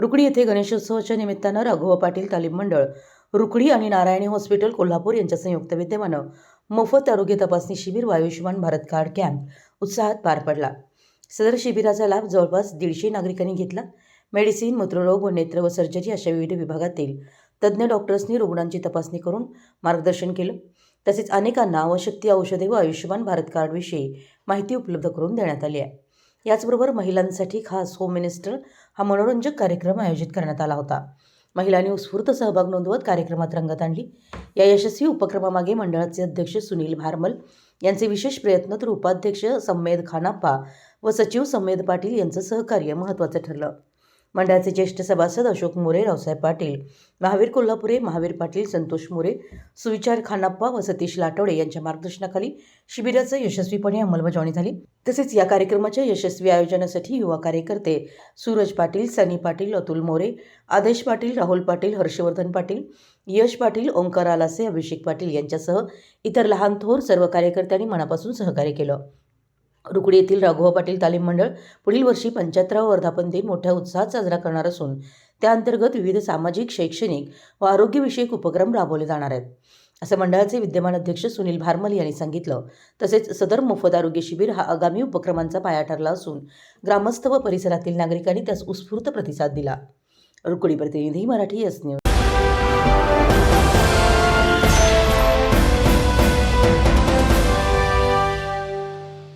रुकडी येथे गणेशोत्सवाच्या निमित्तानं राघव पाटील तालीम मंडळ रुकडी आणि नारायणी हॉस्पिटल कोल्हापूर यांच्या संयुक्त विद्यमानं मोफत आरोग्य तपासणी शिबिर व आयुष्यमान भारत कार्ड कॅम्प उत्साहात पार पडला. सदर शिबिराचा लाभ जवळपास दीडशे नागरिकांनी घेतला. मेडिसिन मूत्ररोग व नेत्र व सर्जरी अशा विविध विभागातील तज्ज्ञ डॉक्टर्सनी रुग्णांची तपासणी करून मार्गदर्शन केलं. तसेच अनेकांना आवश्यक ती औषधे व आयुष्यमान भारत कार्डविषयी माहिती उपलब्ध करून देण्यात आली आहे. याचबरोबर महिलांसाठी खास होम मिनिस्टर हा मनोरंजक कार्यक्रम आयोजित करण्यात आला होता. महिलांनी उत्स्फूर्त सहभाग नोंदवत कार्यक्रमात रंगत आणली. या यशस्वी उपक्रमामागे मंडळाचे अध्यक्ष सुनील भारमल यांचे विशेष प्रयत्न तर उपाध्यक्ष संमेद खानाप्पा व सचिव संमेद पाटील यांचं सहकार्य महत्त्वाचं ठरलं. मंडळाचे ज्येष्ठ सभासद अशोक मोरे रावसाहेब पाटील महावीर कोल्हापुरे महावीर पाटील संतोष मोरे सुविचार खानाप्पा व सतीश लाटवडे यांच्या मार्गदर्शनाखाली शिबिराचं यशस्वीपणे अंमलबजावणी झाली. तसेच या कार्यक्रमाच्या यशस्वी आयोजनासाठी युवा कार्यकर्ते सूरज पाटील सनी पाटील अतुल मोरे आदेश पाटील राहुल पाटील हर्षवर्धन पाटील यश पाटील ओंकार आलासे अभिषेक पाटील यांच्यासह इतर लहान थोर सर्व कार्यकर्त्यांनी मनापासून सहकार्य केलं. रुकडी येथील राघोबा पाटील तालीम मंडळ पुढील वर्षी पंच्याहत्तरावा वर्धापन दिन मोठ्या उत्साहात साजरा करणार असून त्याअंतर्गत विविध सामाजिक शैक्षणिक व आरोग्यविषयक उपक्रम राबवले जाणार आहेत. असं मंडळाचे विद्यमान अध्यक्ष सुनील भारमल यांनी सांगितलं. तसेच सदर मोफत आरोग्य शिबिर हा आगामी उपक्रमांचा पाया ठरला असून ग्रामस्थ व परिसरातील नागरिकांनी त्यास उत्स्फूर्त प्रतिसाद दिला. रुकडी प्रतिनिधी मराठी एस न्यूज